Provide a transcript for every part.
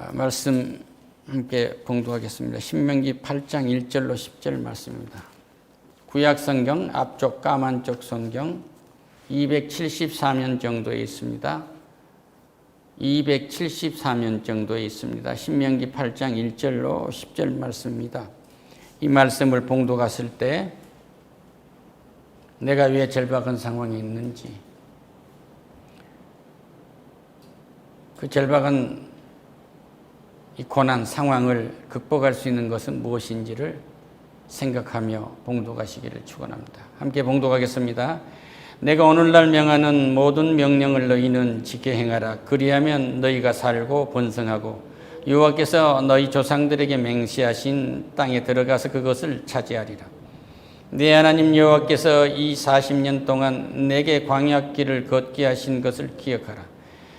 아, 말씀 함께 봉독하겠습니다. 신명기 8장 1절로 10절 말씀입니다. 구약 성경 앞쪽 까만 쪽 성경 274면 정도에 있습니다. 274면 정도에 있습니다. 신명기 8장 1절로 10절 말씀입니다. 이 말씀을 봉독했을 때 내가 왜 절박한 상황에 있는지 그 절박한 이 고난 상황을 극복할 수 있는 것은 무엇인지를 생각하며 봉독하시기를 축원합니다. 함께 봉독하겠습니다. 내가 오늘날 명하는 모든 명령을 너희는 지켜 행하라. 그리하면 너희가 살고 번성하고 여호와께서 너희 조상들에게 맹세하신 땅에 들어가서 그것을 차지하리라. 내 하나님 여호와께서 이 40년 동안 내게 광야 길을 걷게 하신 것을 기억하라.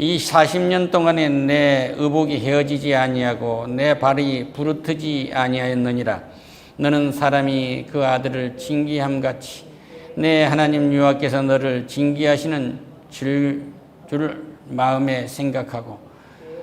이 40년 동안에 내 의복이 헤어지지 아니하고 내 발이 부르트지 아니하였느니라. 너는 사람이 그 아들을 징계함 같이 내 하나님 여호와께서 너를 징계하시는 줄, 줄 마음에 생각하고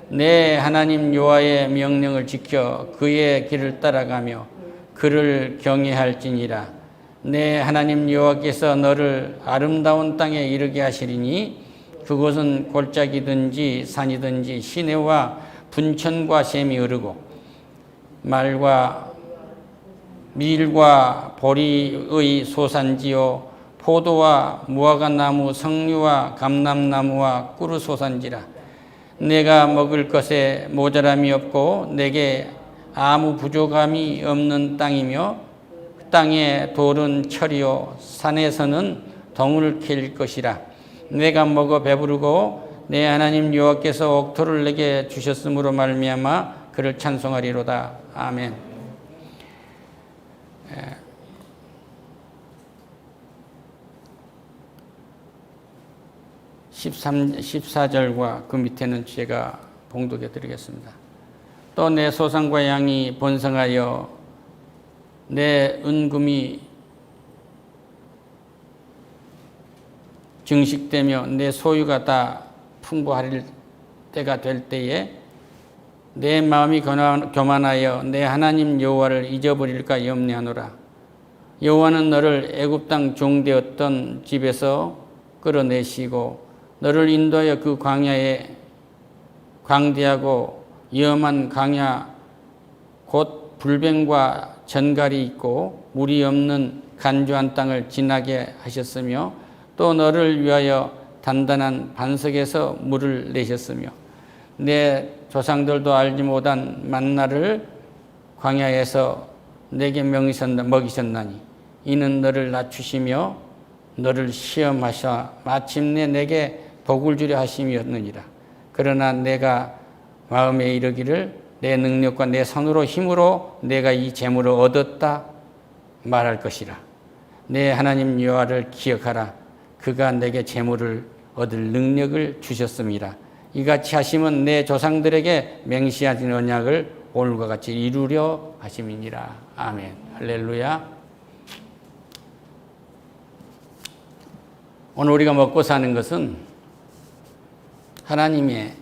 내 하나님 여호와의 명령을 지켜 그의 길을 따라가며 그를 경외할지니라. 내 하나님 여호와께서 너를 아름다운 땅에 이르게 하시리니 그곳은 골짜기든지 산이든지 시내와 분천과 샘이 흐르고 말과 밀과 보리의 소산지요 포도와 무화과 나무 석류와 감람나무와 꿀의 소산지라. 내가 먹을 것에 모자람이 없고 내게 아무 부족함이 없는 땅이며 땅의 돌은 철이요 산에서는 덩을 캘 것이라 내가 먹어 배부르고 내 하나님 여호와께서 옥토를 내게 주셨으므로 말미암아 그를 찬송하리로다. 아멘. 13, 14절과 그 밑에는 제가 봉독해 드리겠습니다. 또 내 소상과 양이 번성하여 내 은금이 증식되며 내 소유가 다 풍부할 때가 될 때에 내 마음이 교만하여 내 하나님 여호와를 잊어버릴까 염려하노라. 여호와는 너를 애굽 땅 종되었던 집에서 끌어내시고 너를 인도하여 그 광야에 광대하고 위험한 광야 곧 불뱀과 전갈이 있고 물이 없는 간조한 땅을 지나게 하셨으며 또 너를 위하여 단단한 반석에서 물을 내셨으며 내 조상들도 알지 못한 만나를 광야에서 내게 먹이셨나니 이는 너를 낮추시며 너를 시험하셔 마침내 내게 복을 주려 하심이었느니라. 그러나 내가 마음에 이르기를 내 능력과 내 손으로 힘으로 내가 이 재물을 얻었다 말할 것이라. 내 하나님 여호와를 기억하라. 그가 내게 재물을 얻을 능력을 주셨습니다. 이같이 하심은 내 조상들에게 맹시하신 언약을 오늘과 같이 이루려 하심이니라. 아멘. 할렐루야. 오늘 우리가 먹고 사는 것은 하나님의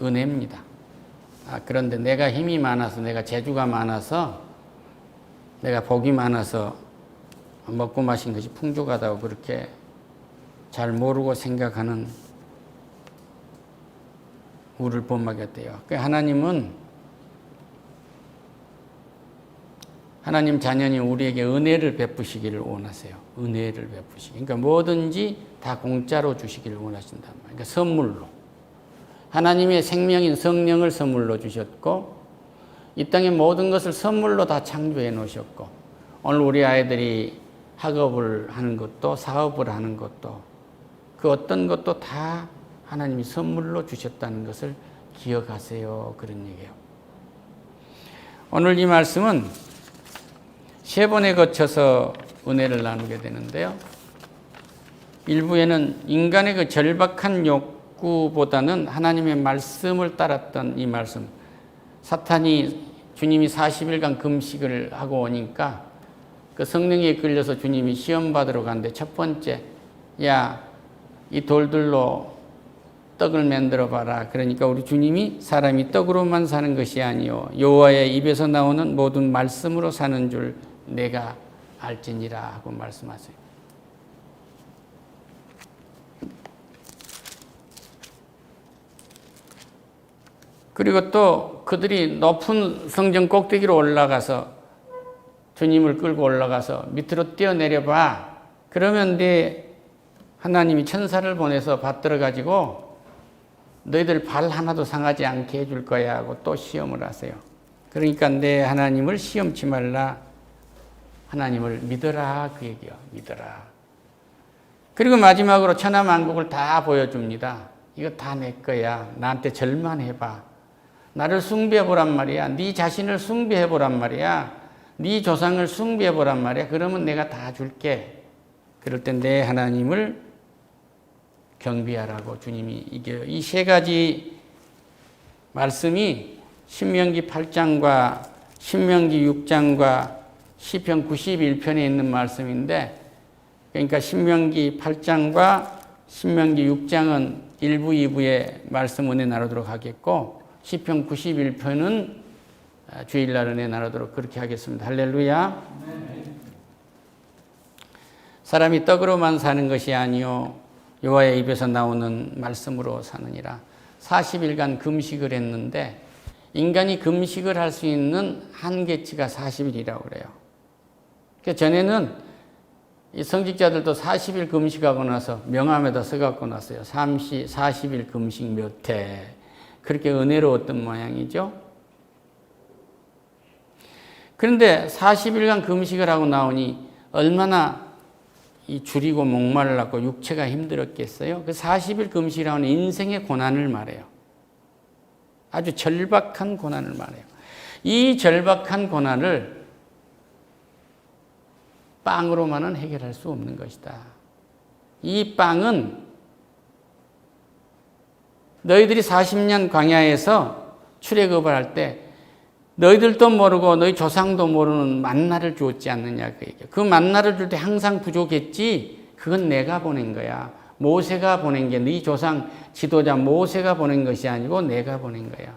은혜입니다. 아, 그런데 내가 힘이 많아서, 내가 재주가 많아서, 내가 복이 많아서 먹고 마신 것이 풍족하다고 그렇게 잘 모르고 생각하는 우리를 본받겠대요. 그 하나님은 하나님 자녀니 우리에게 은혜를 베푸시기를 원하세요. 은혜를 베푸시기. 그러니까 뭐든지 다 공짜로 주시기를 원하신단 말이에요. 그러니까 선물로. 하나님의 생명인 성령을 선물로 주셨고, 이 땅의 모든 것을 선물로 다 창조해 놓으셨고, 오늘 우리 아이들이 학업을 하는 것도 사업을 하는 것도 그 어떤 것도 다 하나님이 선물로 주셨다는 것을 기억하세요. 그런 얘기예요. 오늘 이 말씀은 세 번에 거쳐서 은혜를 나누게 되는데요. 일부에는 인간의 그 절박한 욕구보다는 하나님의 말씀을 따랐던 이 말씀. 사탄이 주님이 40일간 금식을 하고 오니까 그 성령에 끌려서 주님이 시험 받으러 갔는데 첫 번째, 야, 이 돌들로 떡을 만들어 봐라. 그러니까 우리 주님이 사람이 떡으로만 사는 것이 아니요 여호와의 입에서 나오는 모든 말씀으로 사는 줄 내가 알지니라 하고 말씀하세요. 그리고 또 그들이 높은 성전 꼭대기로 올라가서 주님을 끌고 올라가서 밑으로 뛰어내려 봐. 그러면 네 하나님이 천사를 보내서 받들어 가지고 너희들 발 하나도 상하지 않게 해줄 거야 하고 또 시험을 하세요. 그러니까 내 하나님을 시험치 말라. 하나님을 믿어라 그 얘기요. 믿어라. 그리고 마지막으로 천하만국을 다 보여줍니다. 이거 다 내 거야. 나한테 절만해 봐. 나를 숭배해 보란 말이야. 네 자신을 숭배해 보란 말이야. 네 조상을 숭배해 보란 말이야. 그러면 내가 다 줄게. 그럴 때내 하나님을 경비하라고 주님이 이겨요. 이세 가지 말씀이 신명기 8장과 신명기 6장과 시편 91편에 있는 말씀인데 그러니까 신명기 8장과 신명기 6장은 1부, 2부의 말씀 은혜 나누도록 하겠고 시편 91편은 주일날 은혜 나누도록 그렇게 하겠습니다. 할렐루야. 사람이 떡으로만 사는 것이 아니요 여호와의 입에서 나오는 말씀으로 사느니라. 40일간 금식을 했는데 인간이 금식을 할 수 있는 한계치가 40일이라고 그래요. 그 전에는 이 성직자들도 40일 금식하고 나서 명함에다 써갖고 났어요. 30, 40일 금식 몇 해. 그렇게 은혜로웠던 모양이죠. 그런데 40일간 금식을 하고 나오니 얼마나 이 줄이고 목말랐고 육체가 힘들었겠어요? 그 40일 금식이라는 인생의 고난을 말해요. 아주 절박한 고난을 말해요. 이 절박한 고난을 빵으로만은 해결할 수 없는 것이다. 이 빵은 너희들이 40년 광야에서 출애굽을 할 때 너희들도 모르고 너희 조상도 모르는 만나를 주었지 않느냐 그 얘기야. 그 만나를 줄 때 항상 부족했지. 그건 내가 보낸 거야. 모세가 보낸 게 네 조상 지도자 모세가 보낸 것이 아니고 내가 보낸 거야.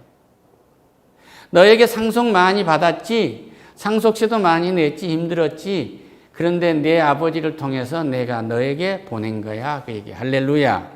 너에게 상속 많이 받았지. 상속세도 많이 냈지. 힘들었지. 그런데 내 아버지를 통해서 내가 너에게 보낸 거야. 그 얘기. 할렐루야.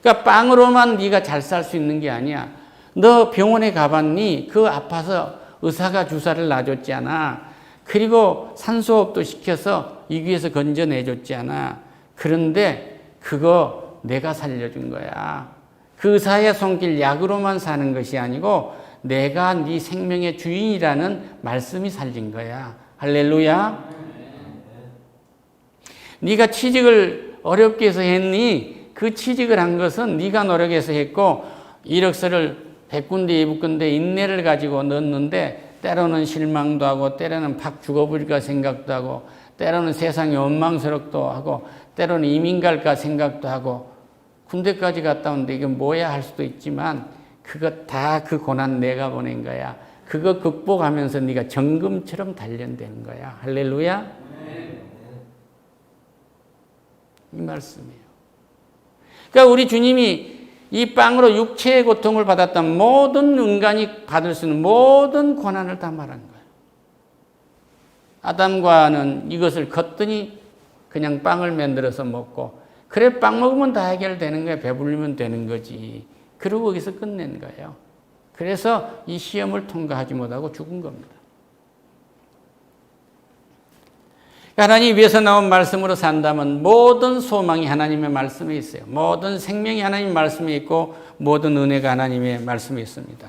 그러니까 빵으로만 네가 잘 살 수 있는 게 아니야. 너 병원에 가봤니? 그 아파서 의사가 주사를 놔줬지 않아. 그리고 산소호흡도 시켜서 이 귀에서 건져내줬지 않아. 그런데 그거 내가 살려준 거야. 그 의사의 손길 약으로만 사는 것이 아니고 내가 네 생명의 주인이라는 말씀이 살린 거야. 할렐루야. 네가 취직을 어렵게 해서 했니? 그 취직을 한 것은 네가 노력해서 했고 이력서를 100군데 200군데 인내를 가지고 넣었는데 때로는 실망도 하고 때로는 팍 죽어버릴까 생각도 하고 때로는 세상이 원망스럽도 하고 때로는 이민 갈까 생각도 하고 군대까지 갔다 오는데 이게 뭐야 할 수도 있지만 그거 다그 고난 내가 보낸 거야. 그거 극복하면서 네가 정금처럼 단련되는 거야. 할렐루야. 이 말씀이에요. 그러니까 우리 주님이 이 빵으로 육체의 고통을 받았던 모든 인간이 받을 수 있는 모든 고난을 다 말한 거예요. 아담과는 이것을 걷더니 그냥 빵을 만들어서 먹고 그래 빵 먹으면 다 해결되는 거야. 배불리면 되는 거지. 그러고 거기서 끝낸 거예요. 그래서 이 시험을 통과하지 못하고 죽은 겁니다. 하나님 위에서 나온 말씀으로 산다면 모든 소망이 하나님의 말씀에 있어요. 모든 생명이 하나님 말씀에 있고 모든 은혜가 하나님의 말씀에 있습니다.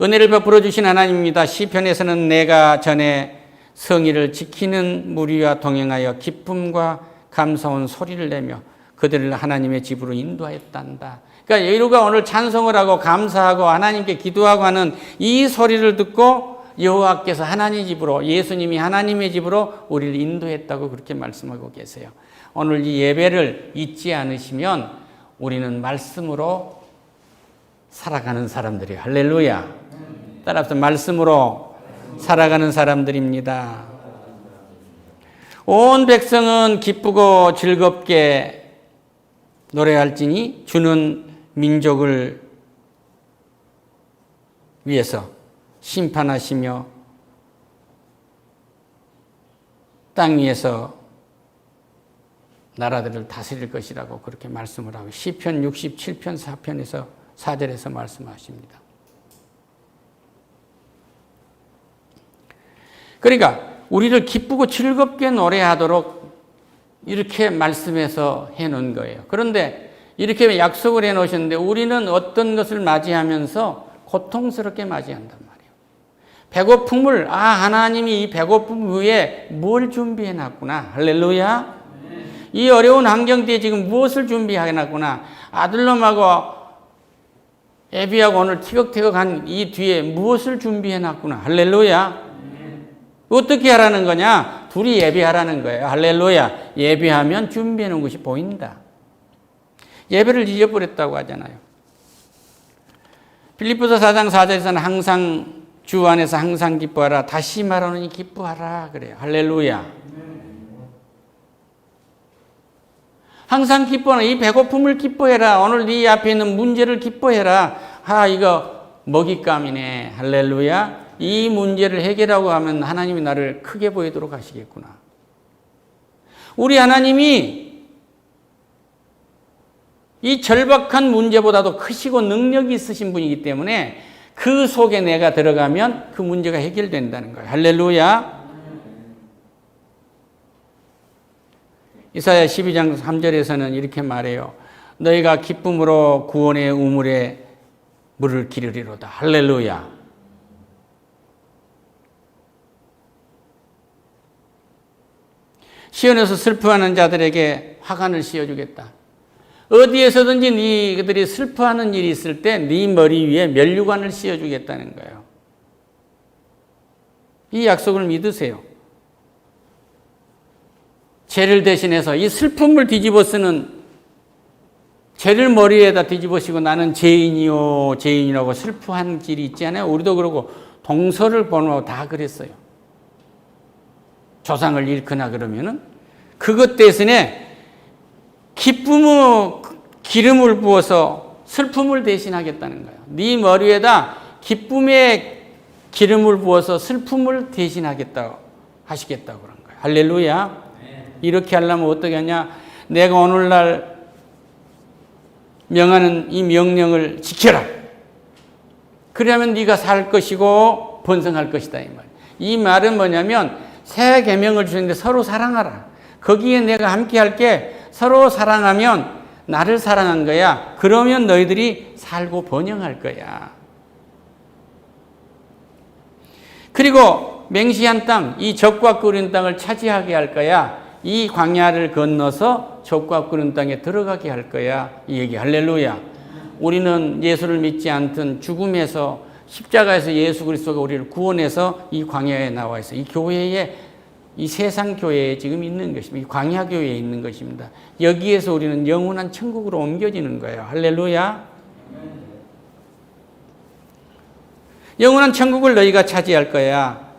은혜를 베풀어 주신 하나님입니다. 시편에서는 내가 전에 성의를 지키는 무리와 동행하여 기쁨과 감사온 소리를 내며 그들을 하나님의 집으로 인도하였단다. 그러니까 여루가 오늘 찬송을 하고 감사하고 하나님께 기도하고 하는 이 소리를 듣고 여호와께서 하나님 집으로 예수님이 하나님의 집으로 우리를 인도했다고 그렇게 말씀하고 계세요. 오늘 이 예배를 잊지 않으시면 우리는 말씀으로 살아가는 사람들이 할렐루야. 따라서 말씀으로 살아가는 사람들입니다. 온 백성은 기쁘고 즐겁게 노래할지니 주는 민족을 위해서 심판하시며 땅 위에서 나라들을 다스릴 것이라고 그렇게 말씀을 하고 시편 67편 4편에서 4절에서 말씀하십니다. 그러니까 우리를 기쁘고 즐겁게 노래하도록 이렇게 말씀해서 해 놓은 거예요. 그런데 이렇게 약속을 해 놓으셨는데 우리는 어떤 것을 맞이하면서 고통스럽게 맞이한단 말이에요. 배고픔을, 아, 하나님이 이 배고픔 위에 뭘 준비해 놨구나. 할렐루야. 이 어려운 환경 뒤에 지금 무엇을 준비해 놨구나. 아들놈하고 애비하고 오늘 티격태격한 이 뒤에 무엇을 준비해 놨구나. 할렐루야. 어떻게 하라는 거냐? 둘이 예배하라는 거예요. 할렐루야. 예배하면 준비해 놓은 것이 보인다. 예배를 잊어버렸다고 하잖아요. 필리포서 4장 4절에서는 항상 주 안에서 항상 기뻐하라. 다시 말하노니 기뻐하라. 그래요. 할렐루야. 항상 기뻐하라. 이 배고픔을 기뻐해라. 오늘 네 앞에 있는 문제를 기뻐해라. 아, 이거 먹잇감이네. 할렐루야. 이 문제를 해결하고 하면 하나님이 나를 크게 보이도록 하시겠구나. 우리 하나님이 이 절박한 문제보다도 크시고 능력이 있으신 분이기 때문에 그 속에 내가 들어가면 그 문제가 해결된다는 거예요. 할렐루야. 이사야 12장 3절에서는 이렇게 말해요. 너희가 기쁨으로 구원의 우물에 물을 기르리로다. 할렐루야. 시온에서 슬퍼하는 자들에게 화관을 씌워주겠다. 어디에서든지 너희들이 슬퍼하는 일이 있을 때 네 머리 위에 면류관을 씌워주겠다는 거예요. 이 약속을 믿으세요. 죄를 대신해서 이 슬픔을 뒤집어 쓰는 죄를 머리에다 뒤집어쓰고 나는 죄인이요 죄인이라고 슬퍼한 길이 있지 않아요? 우리도 그러고 동서를 보면 다 그랬어요. 조상을 잃거나 그러면은 그것 대신에 기쁨의 기름을 부어서 슬픔을 대신하겠다는 거예요. 네 머리에다 기쁨의 기름을 부어서 슬픔을 대신하겠다고 하시겠다고 그런 거예요. 할렐루야. 이렇게 하려면 어떻게 하냐? 내가 오늘날 명하는 이 명령을 지켜라. 그러면 네가 살 것이고 번성할 것이다 이 말. 이 말은 뭐냐면 새 계명을 주는데 서로 사랑하라. 거기에 내가 함께 할게 서로 사랑하면 나를 사랑한 거야. 그러면 너희들이 살고 번영할 거야. 그리고 맹시한 땅, 이 적과 끓인 땅을 차지하게 할 거야. 이 광야를 건너서 적과 끓인 땅에 들어가게 할 거야. 이 얘기 할렐루야. 우리는 예수를 믿지 않던 죽음에서 십자가에서 예수 그리스도가 우리를 구원해서 이 광야에 나와 있어. 이 교회에 이 세상 교회에 지금 있는 것입니다. 이 광야 교회에 있는 것입니다. 여기에서 우리는 영원한 천국으로 옮겨지는 거예요. 할렐루야. 영원한 천국을 너희가 차지할 거야.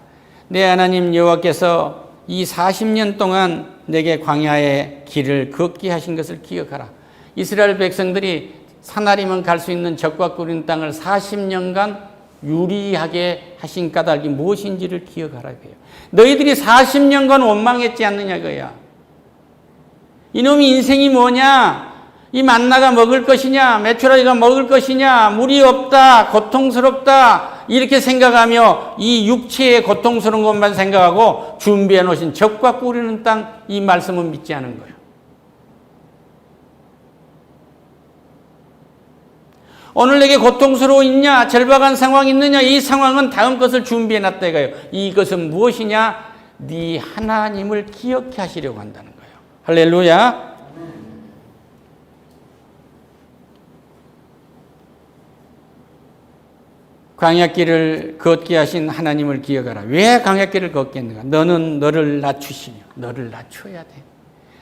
내 하나님 여호와께서 이 40년 동안 내게 광야의 길을 걷게 하신 것을 기억하라. 이스라엘 백성들이 사나리만 갈수 있는 적과 꿀인 땅을 40년간 유리하게 하신 까닭이 무엇인지를 기억하라 해요. 너희들이 40년간 원망했지 않느냐 그야. 이놈이 인생이 뭐냐? 이 만나가 먹을 것이냐? 메추라기가 먹을 것이냐? 물이 없다. 고통스럽다. 이렇게 생각하며 이 육체의 고통스러운 것만 생각하고 준비해 놓으신 적과 꾸리는 땅 이 말씀은 믿지 않은 거예요. 오늘 내게 고통스러워 있냐? 절박한 상황이 있느냐? 이 상황은 다음 것을 준비해 놨다 이거요 이것은 무엇이냐? 네 하나님을 기억해 하시려고 한다는 거예요. 할렐루야. 광야길을 걷게 하신 하나님을 기억하라. 왜 광야길을 걷겠는가? 너는 너를 낮추시며 너를 낮춰야 돼.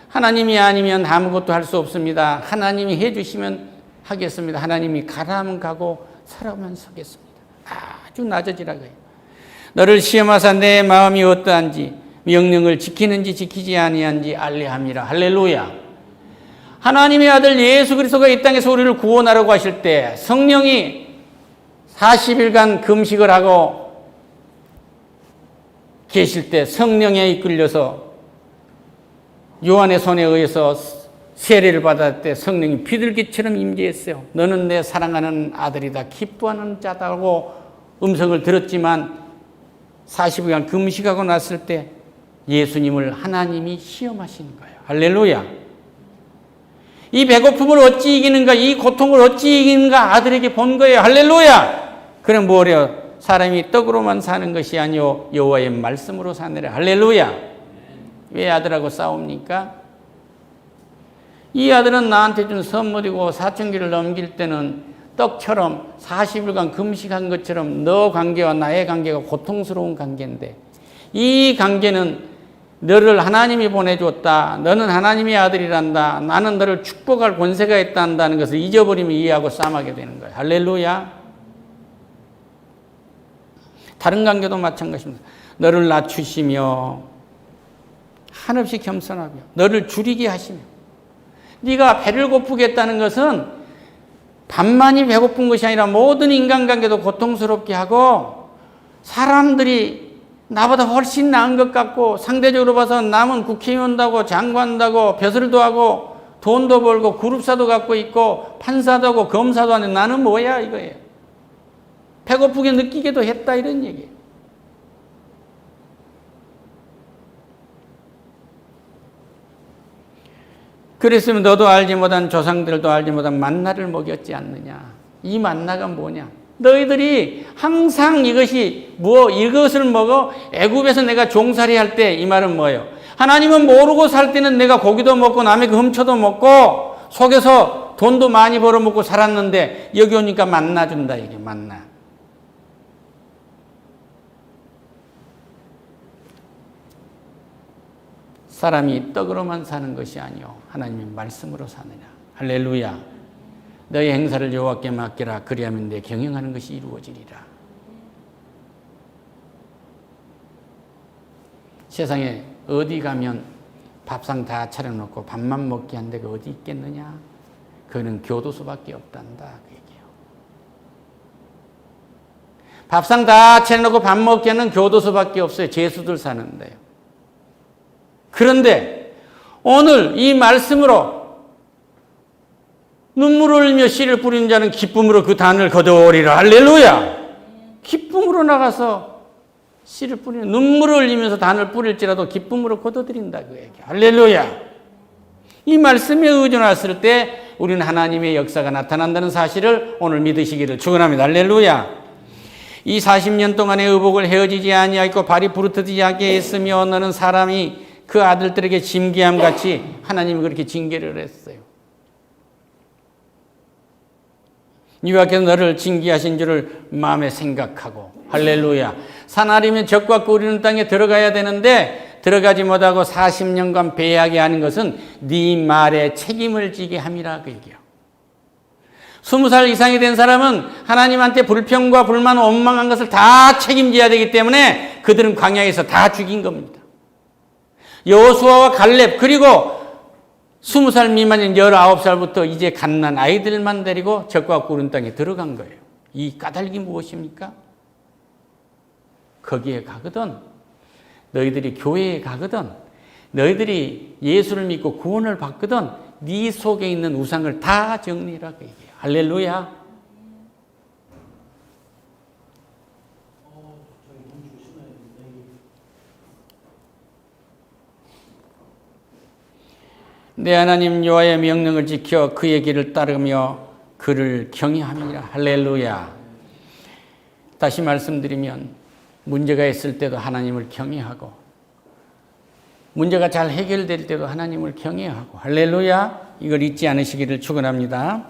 하나님이 아니면 아무것도 할 수 없습니다. 하나님이 해 주시면 하겠습니다. 하나님이 가라면 가고 서라면 서겠습니다. 아주 낮아지라 그요 너를 시험하사 내 마음이 어떠한지 명령을 지키는지 지키지 아니한지 알리함이라. 할렐루야. 하나님의 아들 예수 그리스도가 이 땅에서 우리를 구원하라고 하실 때 성령이 40일간 금식을 하고 계실 때 성령에 이끌려서 요한의 손에 의해서 세례를 받았을 때 성령이 비둘기처럼 임재했어요. 너는 내 사랑하는 아들이다. 기뻐하는 자다고 음성을 들었지만 40일간 금식하고 났을 때 예수님을 하나님이 시험하신 거예요. 할렐루야. 이 배고픔을 어찌 이기는가, 이 고통을 어찌 이기는가 아들에게 본 거예요. 할렐루야. 그럼 뭐래요? 사람이 떡으로만 사는 것이 아니요 여호와의 말씀으로 사느라. 할렐루야. 왜 아들하고 싸웁니까? 이 아들은 나한테 준 선물이고 사춘기를 넘길 때는 떡처럼 40일간 금식한 것처럼 너 관계와 나의 관계가 고통스러운 관계인데 이 관계는 너를 하나님이 보내줬다. 너는 하나님의 아들이란다. 나는 너를 축복할 권세가 있다 한다는 것을 잊어버리면 이해하고 싸움하게 되는 거예요. 할렐루야. 다른 관계도 마찬가지입니다. 너를 낮추시며 한없이 겸손하며 너를 줄이게 하시며 네가 배를 고프겠다는 것은 밥만이 배고픈 것이 아니라 모든 인간관계도 고통스럽게 하고 사람들이 나보다 훨씬 나은 것 같고 상대적으로 봐서 남은 국회의원도 하고 장관도 고 벼슬도 하고 돈도 벌고 그룹사도 갖고 있고 판사도 하고 검사도 하는 나는 뭐야 이거예요. 배고프게 느끼게도 했다 이런 얘기예요. 그랬으면 너도 알지 못한 조상들도 알지 못한 만나를 먹였지 않느냐. 이 만나가 뭐냐? 너희들이 항상 이것이 뭐 이것을 먹어 애굽에서 내가 종살이 할 때 이 말은 뭐예요? 하나님은 모르고 살 때는 내가 고기도 먹고 남의 그 훔쳐도 먹고 속에서 돈도 많이 벌어 먹고 살았는데 여기 오니까 만나 준다 이게 만나. 사람이 떡으로만 사는 것이 아니요 하나님의 말씀으로 사느냐. 할렐루야. 너의 행사를 여호와께 맡기라. 그리하면 내 경영하는 것이 이루어지리라. 세상에 어디 가면 밥상 다 차려놓고 밥만 먹게 한 데가 어디 있겠느냐? 그는 교도소밖에 없단다. 그 얘기예요. 밥상 다 차려놓고 밥 먹게 하는 교도소밖에 없어요. 죄수들 사는데요. 그런데 오늘 이 말씀으로 눈물을 흘리며 씨를 뿌리는 자는 기쁨으로 그 단을 거두리라. 할렐루야! 기쁨으로 나가서 씨를 뿌리는, 눈물을 흘리면서 단을 뿌릴지라도 기쁨으로 거둬들인다. 그 얘기. 할렐루야! 이 말씀에 의존했을 때 우리는 하나님의 역사가 나타난다는 사실을 오늘 믿으시기를 축원합니다. 할렐루야! 이 40년 동안의 의복을 헤어지지 아니하고 발이 부르트지 않게 했으며 너는 사람이 그 아들들에게 징계함 같이 하나님이 그렇게 징계를 했어요. 여호와께서 너를 징계하신 줄을 마음에 생각하고 할렐루야. 사나리면 적과 꾸리는 땅에 들어가야 되는데 들어가지 못하고 40년간 배하게 하는 것은 네 말에 책임을 지게 함이라 그 얘기요. 20살 이상이 된 사람은 하나님한테 불평과 불만, 원망한 것을 다 책임져야 되기 때문에 그들은 광야에서 다 죽인 겁니다. 여호수아와 갈렙 그리고 스무 살 미만인 열아홉 살부터 이제 갓난 아이들만 데리고 적과 꾸른 땅에 들어간 거예요. 이 까닭이 무엇입니까? 거기에 가거든 너희들이 교회에 가거든 너희들이 예수를 믿고 구원을 받거든 네 속에 있는 우상을 다 정리하라고 얘기해요. 할렐루야. 내 하나님 여호와의 명령을 지켜 그의 길을 따르며 그를 경외함이라 할렐루야. 다시 말씀드리면 문제가 있을 때도 하나님을 경외하고 문제가 잘 해결될 때도 하나님을 경외하고 할렐루야. 이걸 잊지 않으시기를 축원합니다.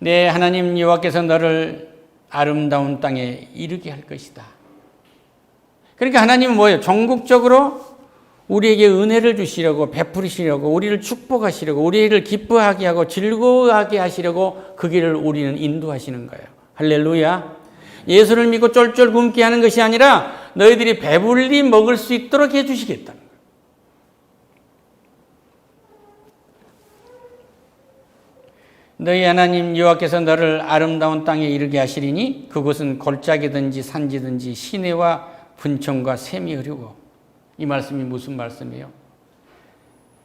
내 하나님 여호와께서 너를 아름다운 땅에 이르게 할 것이다. 그러니까 하나님은 뭐예요? 전국적으로 우리에게 은혜를 주시려고 베푸시려고 우리를 축복하시려고 우리를 기뻐하게 하고 즐거워하게 하시려고 그 길을 우리는 인도하시는 거예요. 할렐루야. 예수를 믿고 쫄쫄 굶게 하는 것이 아니라 너희들이 배불리 먹을 수 있도록 해 주시겠다는 거예요. 너희 하나님 여호와께서 너를 아름다운 땅에 이르게 하시리니 그곳은 골짜기든지 산지든지 시내와 분청과 샘이 흐르고 이 말씀이 무슨 말씀이에요?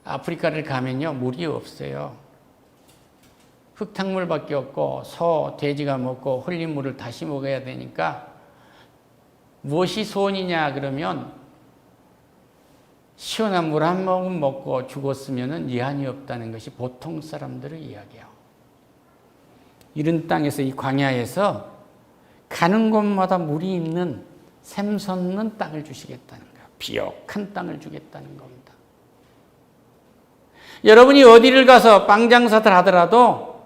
아프리카를 가면요 물이 없어요. 흙탕물밖에 없고 소, 돼지가 먹고 흘린 물을 다시 먹어야 되니까 무엇이 소원이냐 그러면 시원한 물 한 모금 먹고 죽었으면 이한이 없다는 것이 보통 사람들의 이야기예요. 이런 땅에서 이 광야에서 가는 곳마다 물이 있는 샘솟는 땅을 주시겠다는. 비옥한 땅을 주겠다는 겁니다. 여러분이 어디를 가서 빵 장사들 하더라도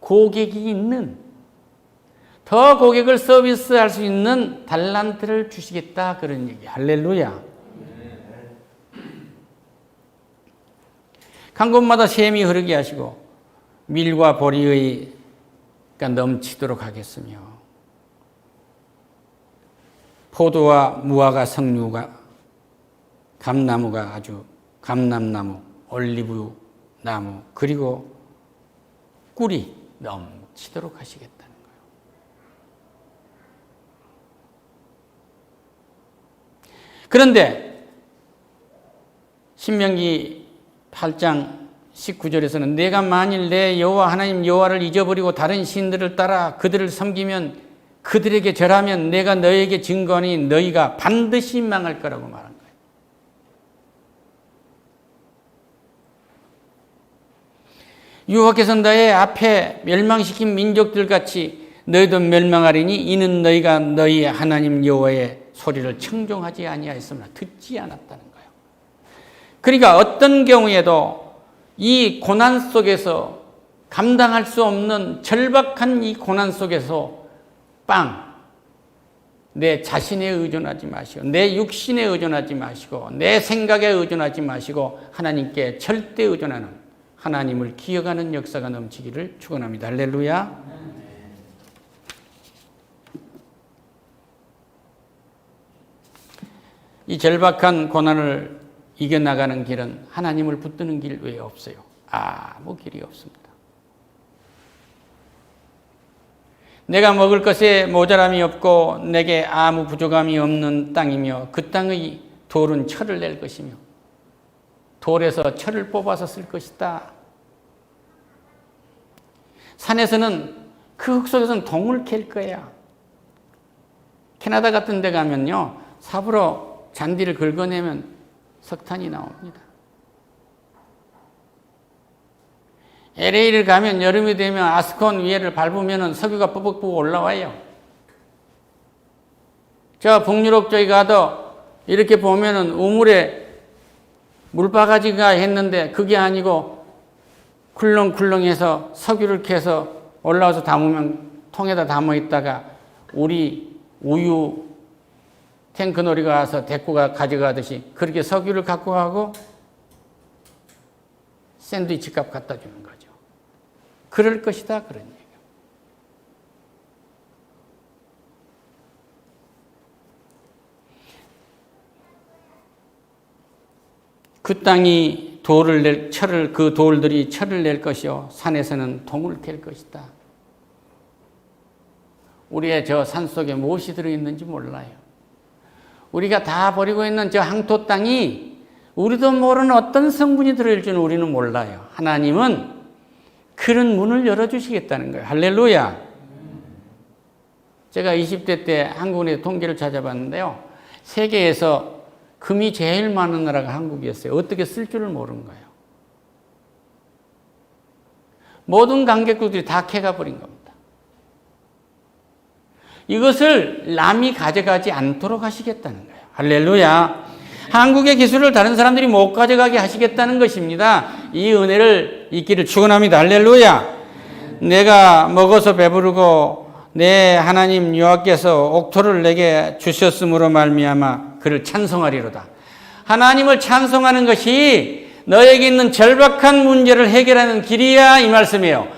고객이 있는 더 고객을 서비스할 수 있는 달란트를 주시겠다 그런 얘기. 할렐루야. 간 곳마다 샘이 흐르게 하시고 밀과 보리의 그러니까 넘치도록 하겠으며 포도와 무화과 석류가 감나무가 아주 감람나무 올리브 나무 그리고 꿀이 넘치도록 하시겠다는 거예요. 그런데 신명기 8장 19절에서는 내가 만일 내 여호와 하나님 여호와를 잊어버리고 다른 신들을 따라 그들을 섬기면 그들에게 절하면 내가 너에게 증거하니 너희가 반드시 망할 거라고 거예 요. 여호와께서 너의 앞에 멸망시킨 민족들 같이 너희도 멸망하리니 이는 너희가 너희 하나님 여호와의 소리를 청종하지 아니하였으나 듣지 않았다는 거예요. 그러니까 어떤 경우에도 이 고난 속에서 감당할 수 없는 절박한 이 고난 속에서 빵, 내 자신에 의존하지 마시고, 내 육신에 의존하지 마시고, 내 생각에 의존하지 마시고, 하나님께 절대 의존하는 하나님을 기억하는 역사가 넘치기를 축원합니다. 할렐루야. 이 절박한 고난을 이겨나가는 길은 하나님을 붙드는 길 외에 없어요. 아무 길이 없습니다. 내가 먹을 것에 모자람이 없고 내게 아무 부족함이 없는 땅이며 그 땅의 돌은 철을 낼 것이며 돌에서 철을 뽑아서 쓸 것이다. 산에서는 그 흙 속에서는 동을 캘 거야. 캐나다 같은 데 가면요. 삽으로 잔디를 긁어내면 석탄이 나옵니다. LA를 가면 여름이 되면 아스콘 위에를 밟으면 석유가 뽀벅뽀벅 올라와요. 저 북유럽 쪽에 가도 이렇게 보면은 우물에 물바가지가 했는데 그게 아니고 쿨렁쿨렁해서 석유를 캐서 올라와서 담으면 통에다 담아 있다가 우리 우유 탱크 놀이가 와서 데리고 가져가듯이 그렇게 석유를 갖고 가고 샌드위치 값 갖다 주는 거죠. 그럴 것이다. 얘기예요. 그 땅이 돌을 낼, 철을, 그 돌들이 철을 낼 것이요. 산에서는 동을 캘 것이다. 우리의 저 산 속에 무엇이 들어 있는지 몰라요. 우리가 다 버리고 있는 저 항토 땅이 우리도 모르는 어떤 성분이 들어있을지는 우리는 몰라요. 하나님은 그런 문을 열어주시겠다는 거예요. 할렐루야. 제가 20대 때 한국의 통계를 찾아봤는데요. 세계에서 금이 제일 많은 나라가 한국이었어요. 어떻게 쓸 줄을 모르는 거예요. 모든 관객들이 다 캐가 버린 겁니다. 이것을 남이 가져가지 않도록 하시겠다는 거예요. 할렐루야. 한국의 기술을 다른 사람들이 못 가져가게 하시겠다는 것입니다. 이 은혜를 있기를 축원합니다. 할렐루야. 내가 먹어서 배부르고 내 하나님 여호와께서 옥토를 내게 주셨으므로 말미암아 그를 찬송하리로다. 하나님을 찬송하는 것이 너에게 있는 절박한 문제를 해결하는 길이야 이 말씀이에요.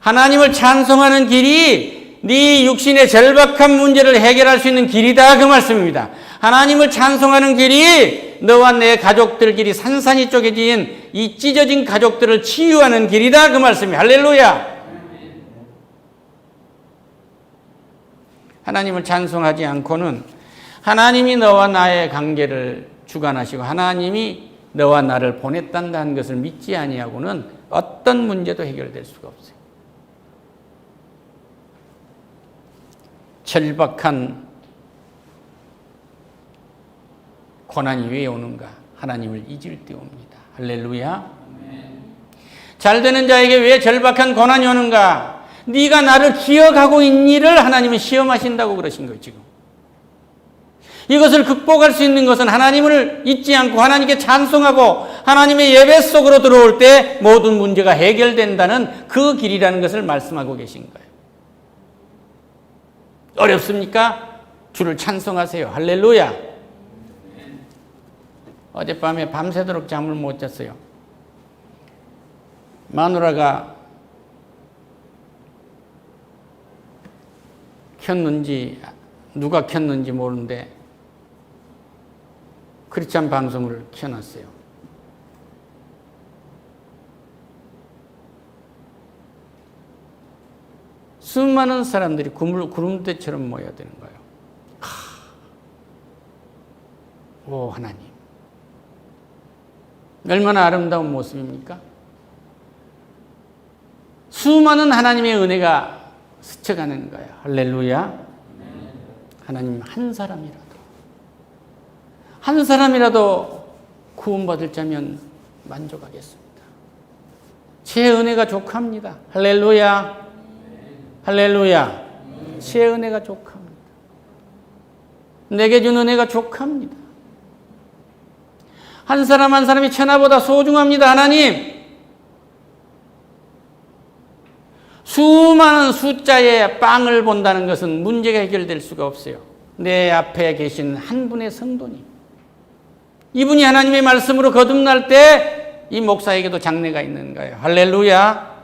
하나님을 찬송하는 길이 네 육신의 절박한 문제를 해결할 수 있는 길이다 그 말씀입니다. 하나님을 찬송하는 길이 너와 내 가족들끼리 산산이 쪼개진 이 찢어진 가족들을 치유하는 길이다 그 말씀이 할렐루야. 하나님을 찬송하지 않고는 하나님이 너와 나의 관계를 주관하시고 하나님이 너와 나를 보냈단다는 것을 믿지 아니하고는 어떤 문제도 해결될 수가 없어요. 절박한 고난이 왜 오는가? 하나님을 잊을 때 옵니다. 할렐루야. 잘 되는 자에게 왜 절박한 고난이 오는가? 네가 나를 기억하고 있니를 하나님은 시험하신다고 그러신 거예요, 지금. 이것을 극복할 수 있는 것은 하나님을 잊지 않고 하나님께 찬송하고 하나님의 예배 속으로 들어올 때 모든 문제가 해결된다는 그 길이라는 것을 말씀하고 계신 거예요. 어렵습니까? 주를 찬송하세요. 할렐루야. 어젯밤에 밤새도록 잠을 못 잤어요. 마누라가 켰는지 누가 켰는지 모르는데 크리스찬 방송을 켜놨어요. 수많은 사람들이 구름, 구름대처럼 모여드는 거예요. 하, 오 하나님, 얼마나 아름다운 모습입니까? 수많은 하나님의 은혜가 스쳐가는 거예요. 할렐루야. 하나님 한 사람이라도 한 사람이라도 구원받을 자면 만족하겠습니다. 제 은혜가 족합니다. 할렐루야. 할렐루야. 제 은혜가 족합니다. 내게 준 은혜가 족합니다. 한 사람 한 사람이 천하보다 소중합니다. 하나님. 수많은 숫자의 빵을 본다는 것은 문제가 해결될 수가 없어요. 내 앞에 계신 한 분의 성도님. 이분이 하나님의 말씀으로 거듭날 때 이 목사에게도 장래가 있는 거예요. 할렐루야.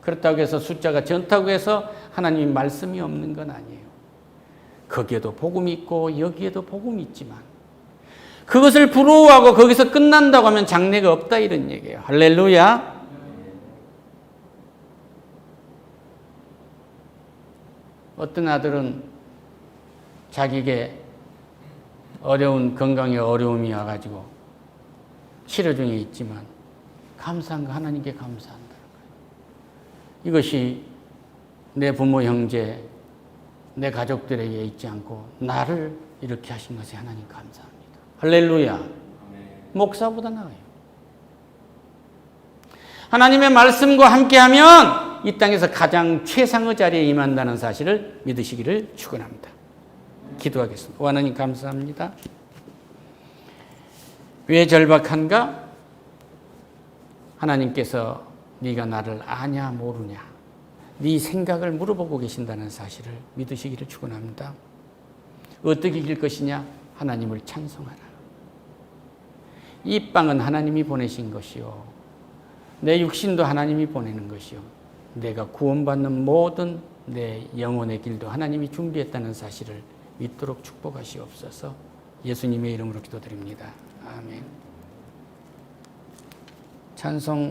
그렇다고 해서 숫자가 전다고 해서 하나님의 말씀이 없는 건 아니에요. 거기에도 복음이 있고 여기에도 복음이 있지만 그것을 부러워하고 거기서 끝난다고 하면 장래가 없다 이런 얘기예요. 할렐루야. 어떤 아들은 자기에게 어려운 건강에 어려움이 와가지고 치료 중에 있지만 감사한 거 하나님께 감사한다는 거예요. 이것이 내 부모 형제 내 가족들에게 있지 않고 나를 이렇게 하신 것에 하나님 감사합니다. 할렐루야. 목사보다 나아요. 하나님의 말씀과 함께하면 이 땅에서 가장 최상의 자리에 임한다는 사실을 믿으시기를 축원합니다. 기도하겠습니다. 하나님 감사합니다. 왜 절박한가? 하나님께서 네가 나를 아냐 모르냐 네 생각을 물어보고 계신다는 사실을 믿으시기를 축원합니다. 어떻게 이길 것이냐? 하나님을 찬송하라. 이 빵은 하나님이 보내신 것이요. 내 육신도 하나님이 보내는 것이요. 내가 구원받는 모든 내 영혼의 길도 하나님이 준비했다는 사실을 믿도록 축복하시옵소서. 예수님의 이름으로 기도드립니다. 아멘. 찬송